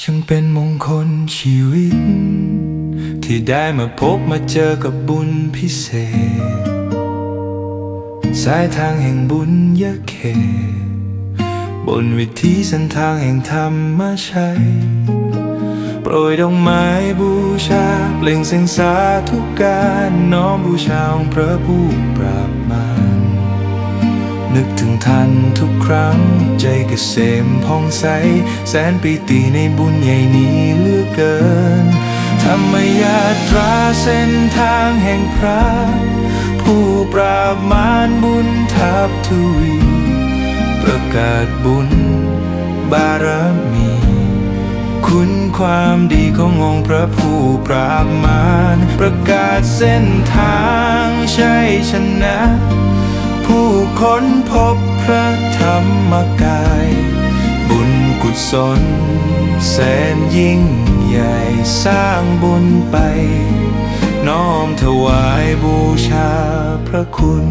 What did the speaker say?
ช่างเป็นมงคลชีวิต ที่ได้มาพบมาเจอกับบุญพิเศษ สายทางแห่งบุญยะเขบนวิถีเส้นทางแห่งธรรมชัยโปรยดอกไม้บูชาเปล่งเสียงสาธุการน้อมบูชาองค์พระผู้ปราบมาร นึกถึงท่านทุกครั้ง ใจเกษมผ่องใส แสนปีติในบุญใหญ่นี้เหลือเกิน ธรรมยาตราเส้นทางแห่งพระ ผู้ปราบมารบุญทับทวี ประกาศบุญบารมี คุณความดีขององค์พระผู้ปราบมารประกาศเส้นทางใชัยชนะ ผู้ค้นพบพระธรรมกาย บุญกุศล แสนยิ่งใหญ่สร้างบุญไป น้อมถวายบูชาพระคุณ